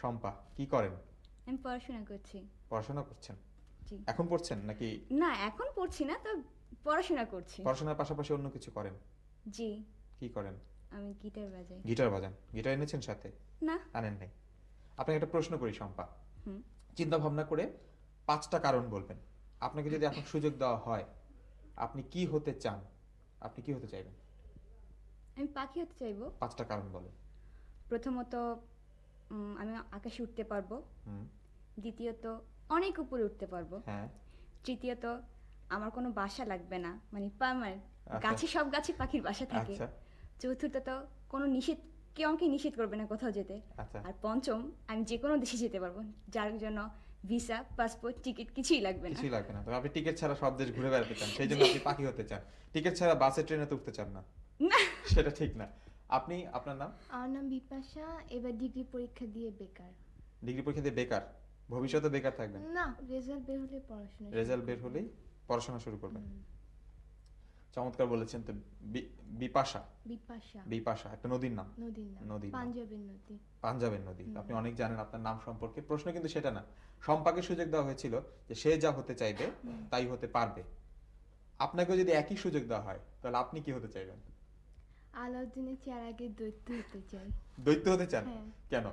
শম্পা কি করেন? আমি পড়াশোনা করছি। পড়াশোনা করছেন? জি। এখন পড়ছেন নাকি? না এখন পড়ছি না তো পড়াশোনা করছি। পড়াশোনার পাশাপাশি অন্য কিছু করেন? জি। কি করেন? আমি গিটার বাজাই। গিটার বাজান। গিটার এনেছেন সাথে? না। আনেন নাই। আপনাকে একটা প্রশ্ন করি শম্পা। হুম। চিন্তা ভাবনা করে পাঁচটা কারণ বলবেন। আপনাকে যদি এখন সুযোগ দেওয়া হয় আপনি কি হতে চান? আপনি কি হতে চাইবেন? আমি পাখি হতে চাইব। পাঁচটা কারণ বলেন। প্রথমত আমি আকাশে উঠতে পারব। দ্বিতীয়ত অনেক উপরে উঠতে পারব। হ্যাঁ। তৃতীয়ত আমার কোনো বাসা লাগবে না। মানে পার্মানেন্ট আচ্ছা। গাছে সব গাছে পাখির বাসা থাকে। আচ্ছা। চতুর্থত কোনো নিষেধ কেউ আমাকে নিষেধ করবে না কোথাও যেতে। আচ্ছা। আর পঞ্চম আমি যে কোনো দেশে যেতে পারব যার জন্য ভিসা পাসপোর্ট টিকিট কিছুই লাগবে না। কিছুই লাগবে না। তবে আপনি টিকিট ছাড়া সব দেশ ঘুরে বেড়াতে চান। সেই জন্য আপনি পাখি হতে চান। টিকিট ছাড়া বাসে ট্রেনে তো উঠতে চান না। না। সেটা ঠিক না। আপনি আপনার নাম? আমার নাম বিপাশা এবার ডিগ্রি পরীক্ষা দিয়ে বেকার। ডিগ্রি পরীক্ষা দিয়ে বেকার? ভবিষ্যতে বেকার থাকবেন? না রেজাল্ট বের হলে পড়াশোনা রেজাল্ট বের। হলেই পড়াশোনা শুরু করবেন। চমৎকার বলেছেন তো বিপাশা। বিপাশা। বিপাশা একটা নদীর নাম। নদীর নাম। নাম। পাঞ্জাবের নদী। পাঞ্জাবের নদী। আপনি অনেক জানেন আপনার নাম সম্পর্কে। প্রশ্ন কিন্তু সেটা না। সম্পাকে সুযোগ দেওয়া হয়েছিল যে সে যা হতে চাইবে তাই হতে পারবে। আপনাকে যদি একই সুযোগ দেওয়া হয় তাহলে আপনি কি হতে চাইবেন? আলাউদ্দিনের চেয়ার আগে দৈত্য হতে চাই। দৈত্য হতে চান? হ্যাঁ। কেন?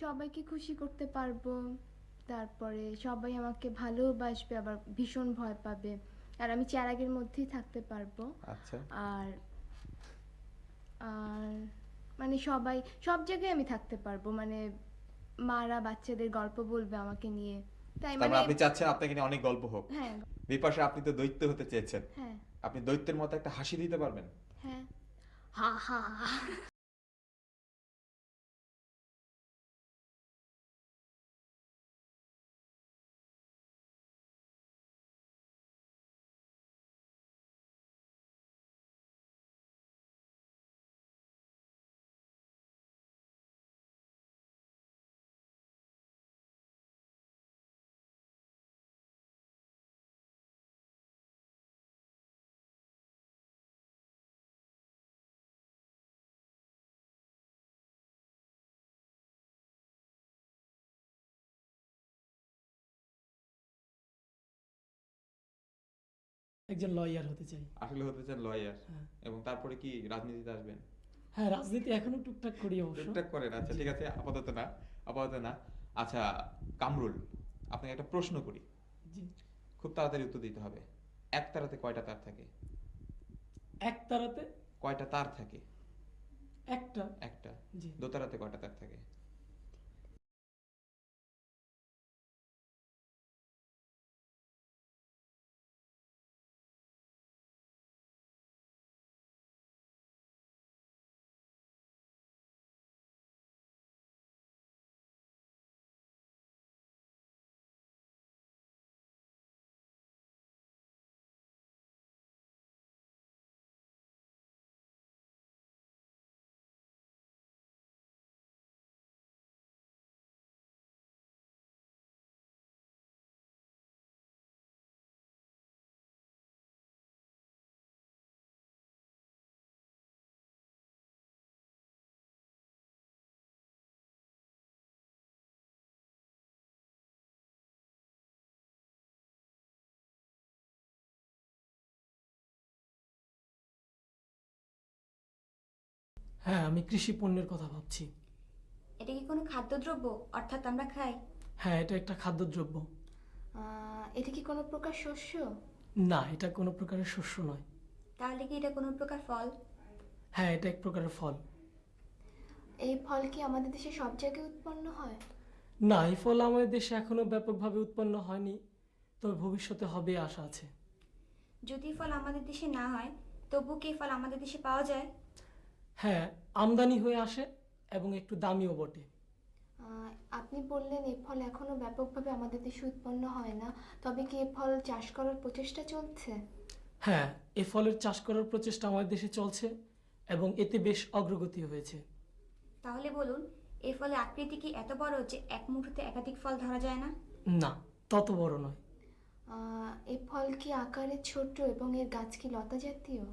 সবাইকে খুশি করতে পারব তারপরে সবাই আমাকে ভালোবাসবে আবার ভীষণ ভয় পাবে আর আমি চেরাগের মধ্যেই থাকতে পারব। আচ্ছা। আর আর মানে সবাই সব জায়গায় আমি থাকতে পারব মানে মারা বাচ্চাদের গল্প বলবে আমাকে নিয়ে। তাই মানে আপনি চাচ্ছেন আপনাকে নিয়ে অনেক গল্প হোক। হ্যাঁ। বিপাশা আপনি তো দৈত্য হতে চেয়েছেন। হ্যাঁ। আপনি দৈত্যের মতো একটা হাসি দিতে পারবেন? হ্যাঁ হা হা হা একজন লয়ার হতে চাই। আসলে হতে চান লয়ার হ্যাঁ। এবং তারপরে কি রাজনীতিতে আসবেন? হ্যাঁ রাজনীতি এখনও টুকটাক করি অবশ্য। টুকটাক করেন আচ্ছা ঠিক আছে আপাতত না আপাতত না। আচ্ছা কামরুল আপনাকে একটা প্রশ্ন করি। জি। খুব তাড়াতাড়ি উত্তর দিতে হবে। এক তারাতে কয়টা তার থাকে? এক তারাতে? কয়টা তার থাকে? একটা। একটা। জি। দোতারাতে কয়টা তার থাকে? হ্যাঁ আমি কৃষি পণ্যের কথা ভাবছি। এটা কি কোনো খাদ্যদ্রব্য? অর্থাৎ আমরা খাই? হ্যাঁ এটা একটা খাদ্যদ্রব্য। আহ, এটা কি কোনো প্রকার শস্য? না এটা কোনো প্রকারের শস্য নয়। তাহলে কি এটা কোনো প্রকার ফল? হ্যাঁ এটা এক প্রকারের ফল। এই ফল কি আমাদের দেশে সব জায়গায় উৎপন্ন হয়? না এই ফল আমাদের দেশে এখনও ব্যাপকভাবে উৎপন্ন হয়নি তবে ভবিষ্যতে হবে আশা আছে। যদি ফল আমাদের দেশে না হয় তবু কি এই ফল আমাদের দেশে পাওয়া যায়? হ্যাঁ আমদানি হয়ে আসে এবং একটু দামিও বটে। আহ, আপনি বললেন এ ফল এখনও ব্যাপকভাবে আমাদের দেশে উৎপন্ন হয় না। তবে কি এ ফল চাষ করার প্রচেষ্টা চলছে? হ্যাঁ এ ফলের চাষ করার প্রচেষ্টা আমাদের দেশে চলছে এবং এতে বেশ অগ্রগতি হয়েছে। তাহলে বলুন এই ফলে আকৃতি কি এত বড় যে এক মুঠোতে একাধিক ফল ধরা যায় না? না তত বড় নয়। আহ, এ ফল কি আকারে ছোট এবং এর গাছ কি লতা জাতীয়?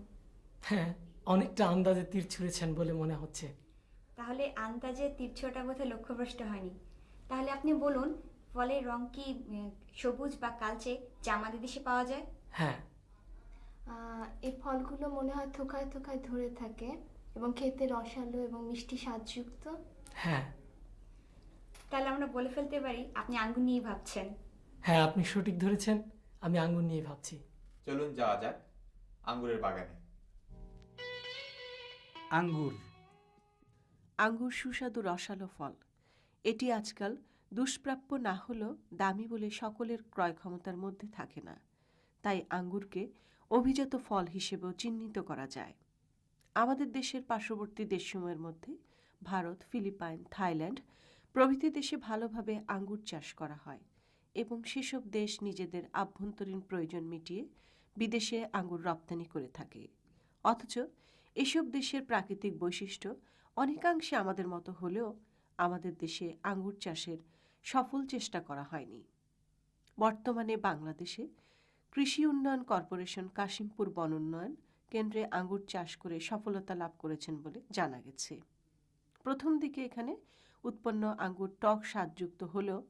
হ্যাঁ অনেকটা আন্দাজে তীর ছুঁড়েছেন বলে মনে হচ্ছে। তাহলে আন্দাজে তীর্থটা বোধহয় লক্ষ্যভ্রষ্ট হয়নি। তাহলে আপনি বলুন ফলের রং কি উম, সবুজ বা কালচে যা আমাদের দেশে পাওয়া যায়? হ্যাঁ। আহ, এই ফলগুলো মনে হয় থোকায় থোকায় ধরে থাকে এবং খেতে রসালো এবং মিষ্টি স্বাদযুক্ত। হ্যাঁ। তাহলে আমরা বলে ফেলতে পারি আপনি আঙ্গুর নিয়ে ভাবছেন। হ্যাঁ আপনি সঠিক ধরেছেন আমি আঙ্গুর নিয়ে ভাবছি। চলুন যাওয়া যাক আঙ্গুরের বাগানে। আঙ্গুর। আঙ্গুর সুস্বাদু রসালো ফল। এটি আজকাল দুষ্প্রাপ্য না হলেও দামি বলে সকলের ক্রয় ক্ষমতার মধ্যে থাকে না। তাই আঙ্গুরকে অভিজাত ফল হিসেবেও চিহ্নিত করা যায়। আমাদের দেশের পার্শ্ববর্তী দেশসমূহের মধ্যে ভারত, ফিলিপাইন, থাইল্যান্ড প্রভৃতি দেশে ভালোভাবে আঙ্গুর চাষ করা হয় এবং সেসব দেশ নিজেদের আভ্যন্তরীণ প্রয়োজন মিটিয়ে বিদেশে আঙ্গুর রপ্তানি করে থাকে। অথচ এসব দেশের প্রাকৃতিক বৈশিষ্ট্য অনেকাংশে আমাদের মতো হলেও আমাদের দেশে আঙ্গুর চাষের সফল চেষ্টা করা হয়নি। বর্তমানে বাংলাদেশে কৃষি উন্নয়ন কর্পোরেশন কাশিমপুর বন উন্নয়ন কেন্দ্রে আঙ্গুর চাষ করে সফলতা লাভ করেছেন বলে জানা গেছে। প্রথম দিকে এখানে উৎপন্ন আঙ্গুর টক স্বাদযুক্ত হলেও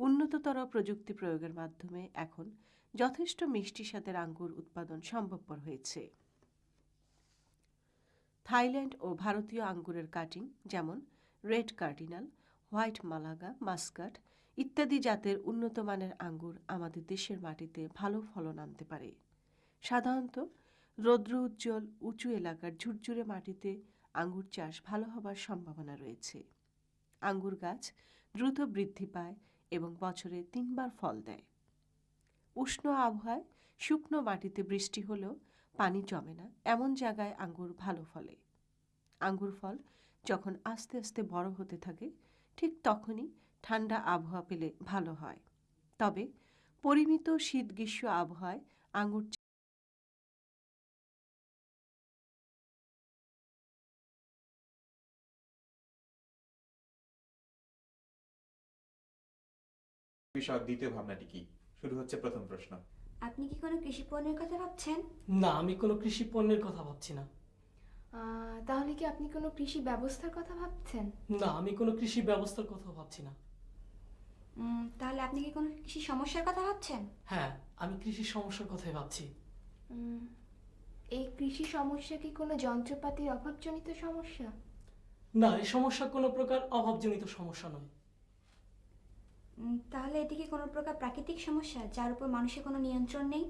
উন্নততর প্রযুক্তি প্রয়োগের মাধ্যমে এখন যথেষ্ট মিষ্টি স্বাদের আঙ্গুর উৎপাদন সম্ভবপর হয়েছে। থাইল্যান্ড ও ভারতীয় আঙ্গুরের কাটিং, যেমন red cardinal, white Malaga, muscat ইত্যাদি জাতের উন্নত মানের আঙ্গুর আমাদের দেশের মাটিতে ভালো ফলন আনতে পারে। সাধারণত রৌদ্র উজ্জ্বল, উঁচু এলাকার ঝুরঝুরে মাটিতে আঙ্গুর চাষ ভালো হবার সম্ভাবনা রয়েছে। আঙ্গুর গাছ দ্রুত বৃদ্ধি পায় এবং বছরে তিনবার ফল দেয়। উষ্ণ আবহাওয়ায় শুকনো মাটিতে বৃষ্টি হলেও পানি জমে না। এমন জায়গায় আঙ্গুর ভালো ফলে। আঙ্গুর ফল যখন আস্তে আস্তে বড় হতে থাকে, ঠিক তখনই ঠান্ডা আবহাওয়া পেলে ভালো হয়। তবে পরিমিত শীত গ্রীষ্ম আবহাওয়ায় আঙ্গুর বিষয়ক দ্বিতীয় ভাবনাটি কি? শুরু হচ্ছে প্রথম প্রশ্ন। আপনি কি কোনো কৃষি পণ্যের কথা ভাবছেন? না আমি কোনো কৃষি পণ্যের কথা ভাবছি না। আহ, তাহলে কি আপনি কোনো কৃষি ব্যবস্থার কথা ভাবছেন? না আমি কোনো কৃষি ব্যবস্থার কথা ভাবছি না। উম, তাহলে আপনি কি কোনো কৃষি সমস্যার কথা ভাবছেন? হ্যাঁ আমি কৃষি সমস্যার কথাই ভাবছি। উম, এই কৃষি সমস্যা কি কোনো যন্ত্রপাতির অভাবজনিত সমস্যা? না এই সমস্যা কোনো প্রকার অভাবজনিত সমস্যা নয়। তাহলে এটি কি কোনো প্রকার প্রাকৃতিক সমস্যা যার উপর মানুষের কোনো নিয়ন্ত্রণ নেই?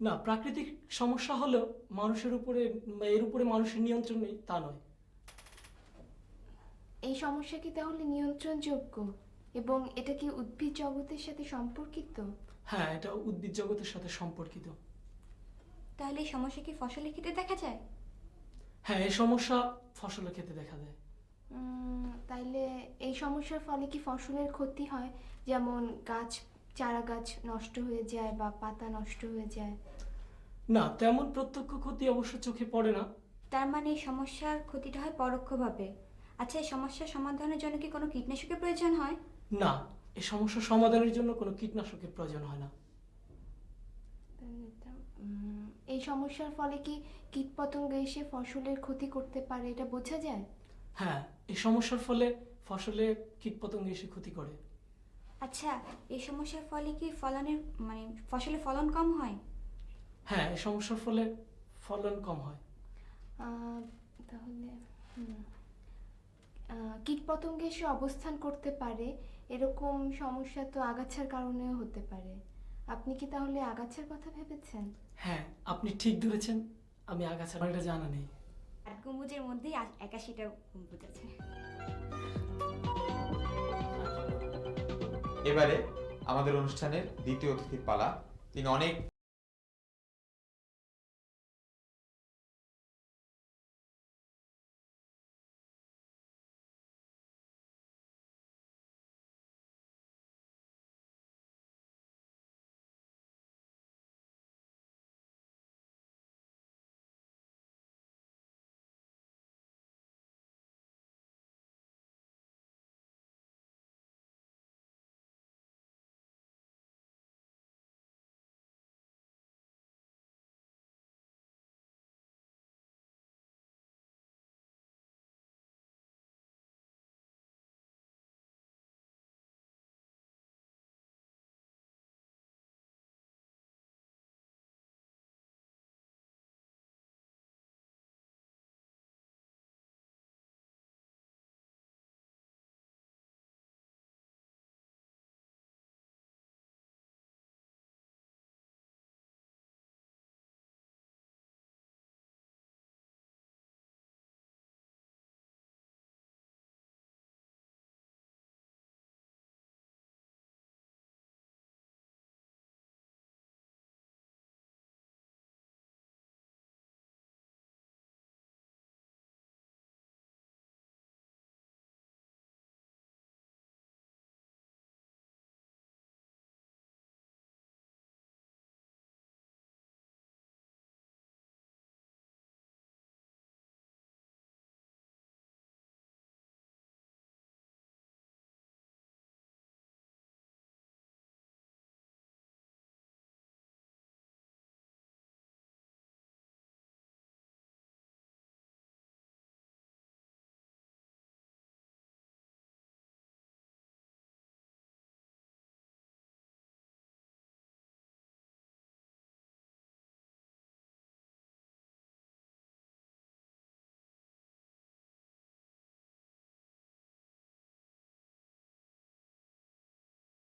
না প্রাকৃতিক সমস্যা হলেও মানুষের উপরে বা এর উপরে মানুষের নিয়ন্ত্রণ নেই তা নয়। এই সমস্যা কি তাহলে নিয়ন্ত্রণযোগ্য এবং এটা কি উদ্ভিদ জগতের সাথে সম্পর্কিত? হ্যাঁ এটা উদ্ভিদ জগতের সাথে সম্পর্কিত। তাহলে এই সমস্যা কি ফসলের ক্ষেত্রে দেখা যায়? হ্যাঁ এই সমস্যা ফসলের ক্ষেত্রে দেখা দেয় উম, তাইলে এই সমস্যার ফলে কি ফসলের ক্ষতি হয়? যেমন গাছ চারা গাছ নষ্ট হয়ে যায় বা পাতা নষ্ট হয়ে যায়। না তেমন প্রত্যক্ষ ক্ষতি অবশ্য চোখে পড়ে না। তার মানে এই সমস্যার ক্ষতিটা হয় পরোক্ষভাবে। আচ্ছা এই সমস্যার সমাধানের জন্য কি কোনো কীটনাশকের প্রয়োজন হয়? না এই সমস্যা সমাধানের জন্য কোনো কীটনাশকের প্রয়োজন হয় না। এই সমস্যার ফলে কি কীটপতঙ্গ এসে ফসলের ক্ষতি করতে পারে এটা বোঝা যায়? হ্যাঁ এই সমস্যার ফলে ফসলে কীটপতঙ্গ এসে ক্ষতি করে। আচ্ছা এই সমস্যার ফলে কি ফলনের মানে ফসলে ফলন কম হয়? হ্যাঁ এই সমস্যার ফলে ফলন কম হয়। আহ, তাহলে হুম। আহ, কীটপতঙ্গ এসে অবস্থান করতে পারে এরকম সমস্যা তো আগাছার কারণেও হতে পারে। আপনি কি তাহলে আগাছার কথা ভেবেছেন? হ্যাঁ আপনি ঠিক ধরেছেন আমি আগাছার এটা জানা নেই। আট গম্বুজের মধ্যেই একাশিটা গম্বুজ আছে। এবারে আমাদের অনুষ্ঠানের দ্বিতীয় অতিথির পালা। তিনি অনেক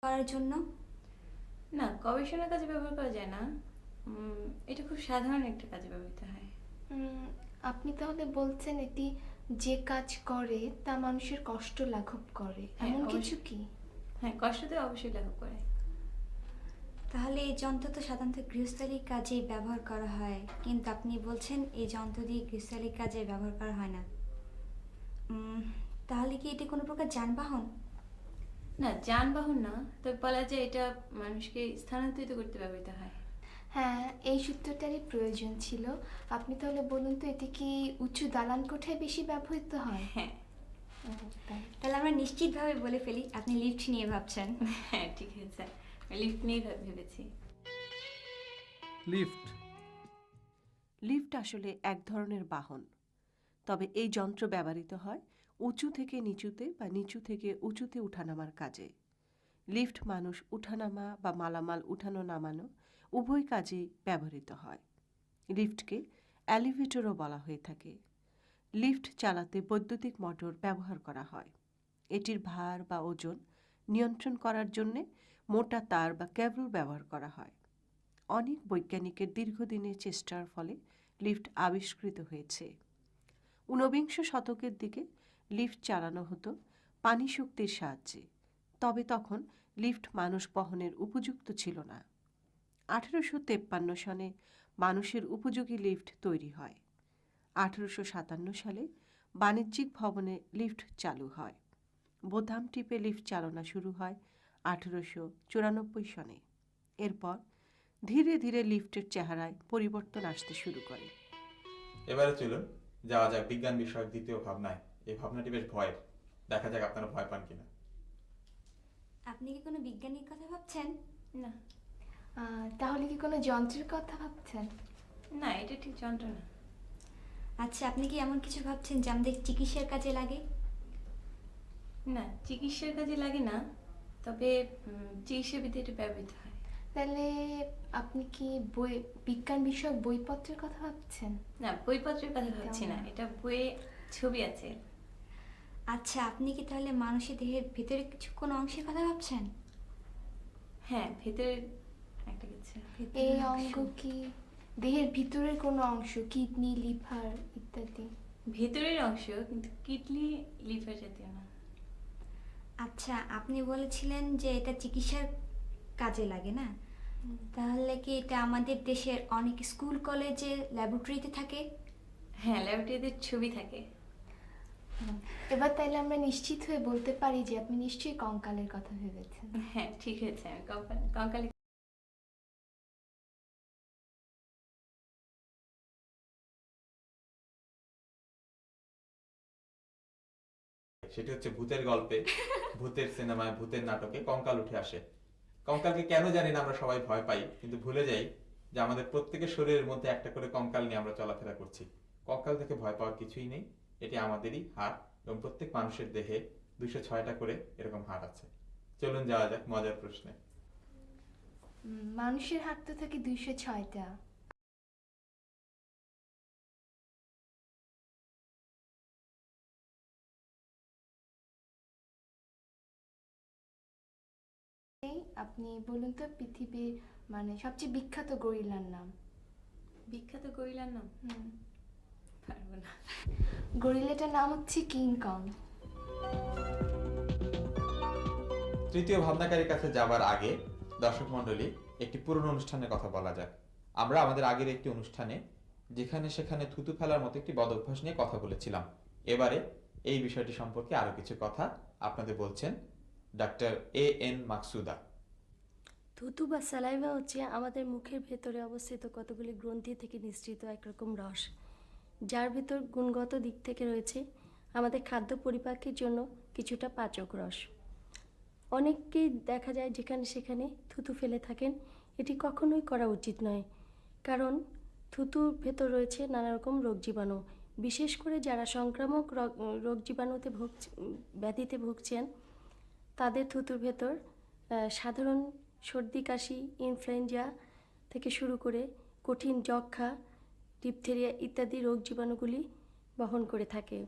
করার জন্য? না গবেষণার কাজে ব্যবহার করা যায় না। উম, এটা খুব সাধারণ একটা কাজে ব্যবহৃত হয়। উম, আপনি তাহলে বলছেন এটি যে কাজ করে তা মানুষের কষ্ট লাঘব করে। হ্যাঁ, এমন কিছু কি? হ্যাঁ কষ্ট তো অবশ্যই লাঘব করে। তাহলে এই যন্ত্র তো সাধারণত গৃহস্থালির কাজে ব্যবহার করা হয়। কিন্তু আপনি বলছেন এই যন্ত্র দিয়ে গৃহস্থালির কাজে ব্যবহার করা হয় না। উম, তাহলে কি এটি কোনো প্রকার যানবাহন? না যানবাহন না তবে বলা যায় এটা মানুষকে স্থানান্তরিত করতে ব্যবহৃত হয়। হ্যাঁ এই সূত্রটারই প্রয়োজন ছিল। আপনি তাহলে বলুন তো এটি কি উঁচু দালান কোঠায় বেশি ব্যবহৃত হয়? হ্যাঁ। তাহলে আমরা নিশ্চিতভাবে বলে ফেলি আপনি লিফট নিয়ে ভাবছেন। হ্যাঁ ঠিক আছে। লিফট নিয়ে ভেবেছি। লিফট লিফট আসলে এক ধরনের বাহন। তবে এই যন্ত্র ব্যবহৃত হয় উঁচু থেকে নিচুতে বা নিচু থেকে উঁচুতে উঠানামার কাজে। লিফট মানুষ উঠানামা বা মালামাল উঠানো নামানো উভয় কাজেই ব্যবহৃত হয়। লিফটকে অ্যালিভেটরও বলা হয়ে থাকে। লিফট চালাতে বৈদ্যুতিক মোটর ব্যবহার করা হয়। এটির ভার বা ওজন নিয়ন্ত্রণ করার জন্যে মোটা তার বা কেবল ব্যবহার করা হয়। অনেক বৈজ্ঞানিকের দীর্ঘদিনের চেষ্টার ফলে লিফট আবিষ্কৃত হয়েছে। ঊনবিংশ শতকের দিকে লিফট চালানো হতো পানি শক্তির সাহায্যে। তবে তখন লিফট মানুষ বহনের উপযুক্ত ছিল না। আঠেরোশো তেপ্পান্ন সনে মানুষের উপযোগী লিফট তৈরি হয়। আঠেরোশো সাতান্ন সালে বাণিজ্যিক ভবনে লিফট চালু হয়। বোতাম টিপে লিফট চালনা শুরু হয় আঠেরোশো চুরানব্বই সনে। এরপর ধীরে ধীরে লিফটের চেহারায় পরিবর্তন আসতে শুরু করে। এবারে চলুন, যাওয়া যাক বিজ্ঞান বিষয়ক দ্বিতীয় ভাবনায়। এই ভাবনাটি বেশ ভয়ের দেখা যাক আপনারা ভয় পান কিনা। আপনি কি কোনো বিজ্ঞানীর কথা ভাবছেন? না। আহ, তাহলে কি কোনো যন্ত্রের কথা ভাবছেন? না এটা ঠিক যন্ত্র না। আচ্ছা আপনি কি এমন কিছু ভাবছেন যে আমাদের চিকিৎসার কাজে লাগে? না চিকিৎসার কাজে লাগে না তবে উম, চিকিৎসাবিদ্যা এটা ব্যবহৃত হয়। তাহলে আপনি কি বই বিজ্ঞান বিষয়ক বইপত্রের কথা ভাবছেন? না বইপত্রের কথা ভাবছি না। এটা বইয়ে ছবি আছে। আচ্ছা আপনি কি তাহলে মানুষের দেহের ভিতরে কিছু কোনো অংশের কথা ভাবছেন? হ্যাঁ ভেতরের একটা কিছু। ভেতরের এই অংশ। অঙ্গ কি? দেহের ভিতরের কোনো অংশ কিডনি লিভার ইত্যাদি? ভেতরের অংশ কিন্তু কিডনি লিভার জাতীয় না। আচ্ছা আপনি বলেছিলেন যে এটা চিকিৎসার কাজে লাগে না? তাহলে কি এটা আমাদের দেশের অনেক স্কুল কলেজে ল্যাবরেটরিতে থাকে? হ্যাঁ ল্যাবরেটরিতে ছবি থাকে। এবার তাইলে আমরা নিশ্চিত হয়ে বলতে পারি যে আপনি নিশ্চয়ই কঙ্কালের কথা ভেবেছেন। হ্যাঁ ঠিক হয়েছে আমি কঙ্কাল- কঙ্কালে সেটি হচ্ছে ভূতের গল্পে ভূতের সিনেমায় ভূতের নাটকে কঙ্কাল উঠে আসে। কঙ্কালকে কেন জানি না আমরা সবাই ভয় পাই কিন্তু ভুলে যাই যে আমাদের প্রত্যেকের শরীরের মধ্যে একটা করে কঙ্কাল নিয়ে আমরা চলাফেরা করছি। কঙ্কাল থেকে ভয় পাওয়ার কিছুই নেই। এটি আমাদেরই হাড় এবং প্রত্যেক মানুষের দেহে দুইশো ছয়টা করে এরকম হাড় আছে। চলুন যাওয়া যাক মজার প্রশ্নে। মানুষের হাত তো থাকে দুইশো ছয়টা। এই, আপনি বলুন তো পৃথিবীর মানে সবচেয়ে বিখ্যাত গরিলার নাম। বিখ্যাত গরিলার নাম? হুম। পারব না। গরিলাটার নাম হচ্ছে কিং কং। তৃতীয় ভাবনাকারীর কাছে যাবার আগে দর্শক মণ্ডলী একটি পুরনো অনুষ্ঠানের কথা বলা যাক। আমরা আমাদের আগের একটি অনুষ্ঠানে যেখানে সেখানে থুতু ফেলার মতো একটি বদভ্যাস নিয়ে কথা বলেছিলাম। এবারে এই বিষয়টি সম্পর্কে আরও কিছু কথা আপনাদের বলছেন ডাক্তার এ এন মাকসুদা। থুতু বা স্যালাইভা হচ্ছে আমাদের মুখের ভেতরে অবস্থিত কতগুলি গ্রন্থি থেকে নিঃসৃত একরকম রস। যার ভেতর গুণগত দিক থেকে রয়েছে আমাদের খাদ্য পরিপাকের জন্য কিছুটা পাচক রস। অনেককেই দেখা যায় যেখানে সেখানে থুতু ফেলে থাকেন। এটি কখনোই করা উচিত নয়। কারণ থুতুর ভেতর রয়েছে নানা রকম রোগ জীবাণু। বিশেষ করে যারা সংক্রামক রোগ- জীবাণুতে ভুগছে, ব্যাধিতে ভুগছেন, তাদের থুতুর ভেতর সাধারণ সর্দি, কাশি, ইনফ্লুয়েঞ্জা থেকে শুরু করে কঠিন যক্ষা ডিপথেরিয়া ইত্যাদি রোগ জীবাণুগুলি বহন করে থাকে।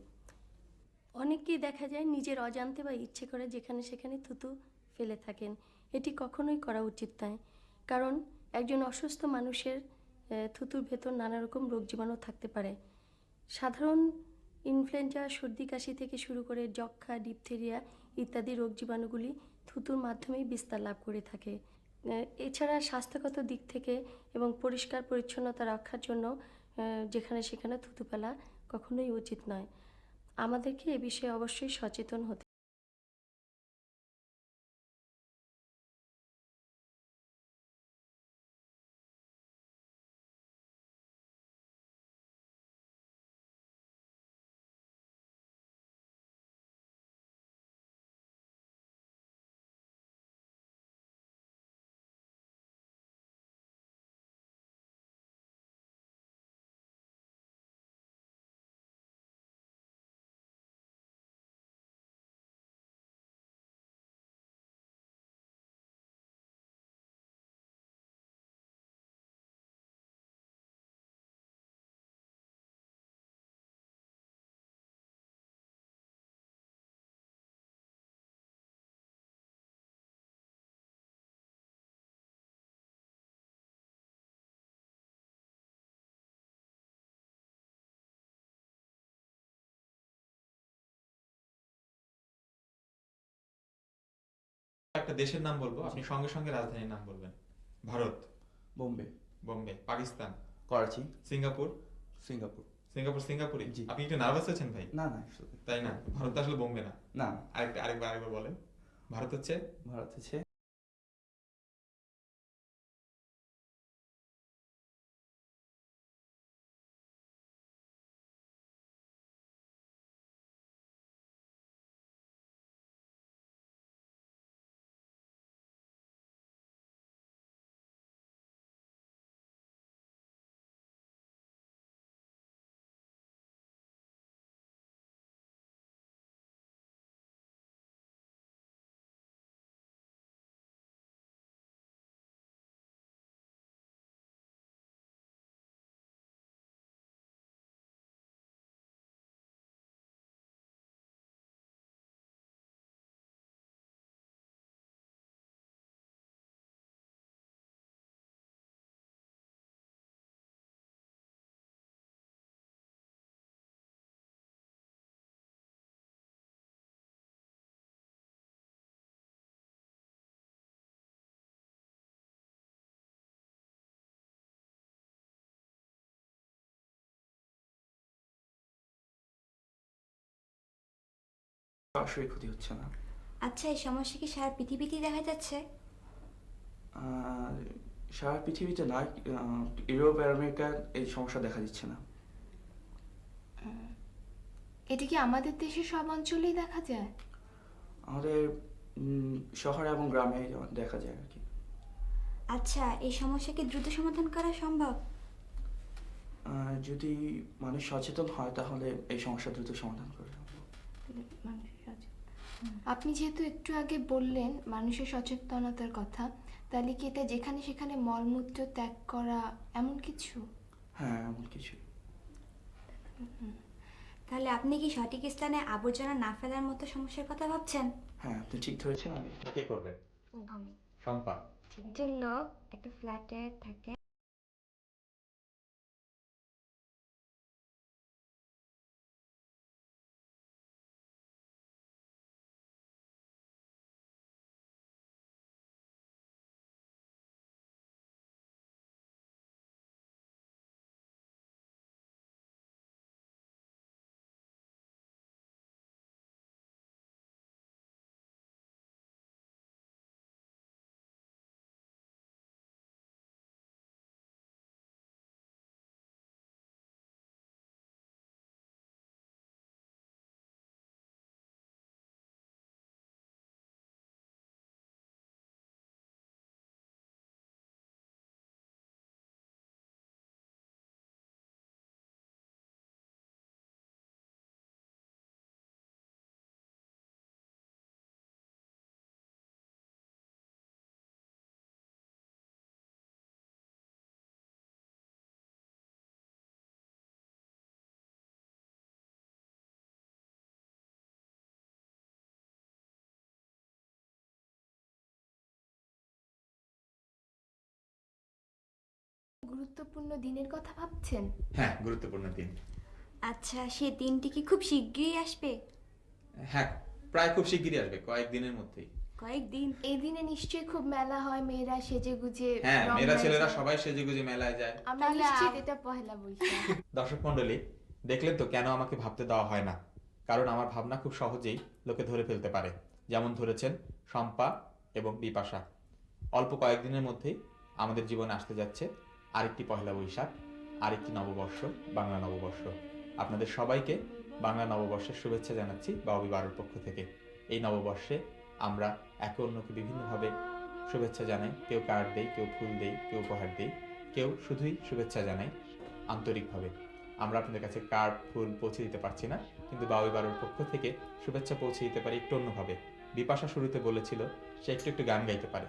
অনেককেই দেখা যায় নিজের অজান্তে বা ইচ্ছে করে যেখানে সেখানে থুতু ফেলে থাকেন। এটি কখনোই করা উচিত নয়। কারণ একজন অসুস্থ মানুষের থুতুর ভেতর নানা রকম রোগ জীবাণু থাকতে পারে। সাধারণ ইনফ্লুয়েঞ্জা, সর্দি, কাশি থেকে শুরু করে যক্ষা ডিপথেরিয়া ইত্যাদি রোগ জীবাণুগুলি থুতুর মাধ্যমেই বিস্তার লাভ করে থাকে। এছাড়া স্বাস্থ্যগত দিক থেকে এবং পরিষ্কার পরিচ্ছন্নতা রক্ষার জন্য যেখানে সেখানে থুতু ফেলা কখনোই উচিত নয়। আমাদেরকে এ বিষয়ে অবশ্যই সচেতন হতে একটা দেশের নাম বলব আপনি সঙ্গে সঙ্গে রাজধানীর নাম বলবেন। Bharat. Bombay. Bombay. Pakistan. Karachi. Singapore. Singapore. Singapore সিঙ্গাপুরে জি। আপনি একটু নার্ভাস আছেন ভাই? না না তাই না? ভারত আসলে বোম্বে না। না। আরেকটা আরেকবার আরেকবার বলেন। ভারত হচ্ছে? ভারত হচ্ছে সরাসরি ক্ষতি হচ্ছে না। আচ্ছা এই সমস্যা কি সারা পৃথিবীতেই দেখা যাচ্ছে? আর সারা পৃথিবীতে না আহ, ইউরোপ আর আমেরিকা এই সমস্যা দেখা দিচ্ছে না। এটি কি আমাদের দেশের সব অঞ্চলেই দেখা যায়? আমাদের উম, শহরে এবং গ্রামে দেখা যায় আর কি। আচ্ছা এই সমস্যা কি দ্রুত সমাধান করা সম্ভব? আর যদি মানুষ সচেতন হয় তাহলে এই সমস্যা দ্রুত সমাধান করা সম্ভব। আপনি যেহেতু একটু আগে বললেন মানুষের সচেতনতার কথা তাহলে কি এটা যেখানে সেখানে মলমূত্র ত্যাগ করা এমন কিছু? হ্যাঁ এমন কিছু। তাহলে আপনি কি সঠিক স্থানে আবর্জনা না ফেলার মতো সমস্যার কথা ভাবছেন? হ্যাঁ আপনি ঠিক ধরেছেন। আমি কে করবেন আমি শম্পা। জন্য একটা ফ্ল্যাটে থাকে। গুরুত্বপূর্ণ দিনের কথা ভাবছেন? হ্যাঁ গুরুত্বপূর্ণ দিন। আচ্ছা সে দিনটি কি খুব শিগগিরই আসবে? হ্যাঁ প্রায় খুব শিগগিরই আসবে কয়েকদিনের মধ্যেই। কয়েকদিন এই দিনে নিশ্চয়ই খুব মেলা হয় মেয়েরা সেজে গুজে হ্যাঁ মেয়েরা ছেলেরা সবাই সেজে গুজে মেলায় যায়। আমরা নিশ্চিত এটা পহেলা বৈশাখ। দর্শক মন্ডলী দেখলেন তো কেন আমাকে ভাবতে দেওয়া হয় না? কারণ আমার ভাবনা খুব সহজেই লোকে ধরে ফেলতে পারে। যেমন ধরেছেন শম্পা এবং বিপাশা। অল্প কয়েকদিনের মধ্যেই আমাদের জীবনে আসতে যাচ্ছে আরেকটি পহেলা বৈশাখ, আরেকটি নববর্ষ, বাংলা নববর্ষ। আপনাদের সবাইকে বাংলা নববর্ষের শুভেচ্ছা জানাচ্ছি বাবি বারোর পক্ষ থেকে। এই নববর্ষে আমরা একে অন্যকে বিভিন্নভাবে শুভেচ্ছা জানাই। কেউ কার্ড দেই, কেউ ফুল দেই, কেউ উপহার দেই, কেউ শুধুই শুভেচ্ছা জানাই আন্তরিকভাবে। আমরা আপনাদের কাছে কার্ড, ফুল পৌঁছে দিতে পারছি না, কিন্তু বাবুই বারোর পক্ষ থেকে শুভেচ্ছা পৌঁছে দিতে পারি একটু অন্যভাবে। বিপাশা শুরুতে বলেছিল, সে একটু একটু গান গাইতে পারে।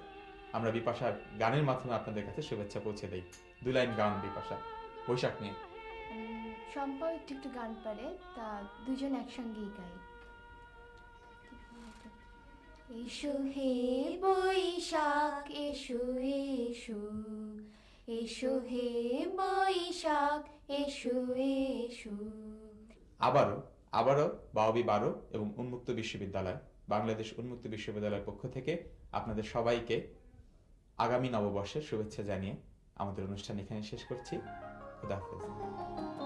আমরা বিপাশার গানের মাধ্যমে আপনাদের কাছে শুভেচ্ছা পৌঁছে দেই। দু লাইন গান বিপাশা বৈশাখ নিয়ে। শম্পাও একটু একটু গান পারে তা দুজন একসঙ্গেই গাই। এসো হে বৈশাখ এসো এসো এসো হে বৈশাখ এসো এসো। আবারও আবারও বাওবি বারো এবং উন্মুক্ত বিশ্ববিদ্যালয় বাংলাদেশ উন্মুক্ত বিশ্ববিদ্যালয়ের পক্ষ থেকে আপনাদের সবাইকে আগামী নববর্ষের শুভেচ্ছা জানিয়ে আমাদের অনুষ্ঠান এখানে শেষ করছি। খুদা হাফেজ।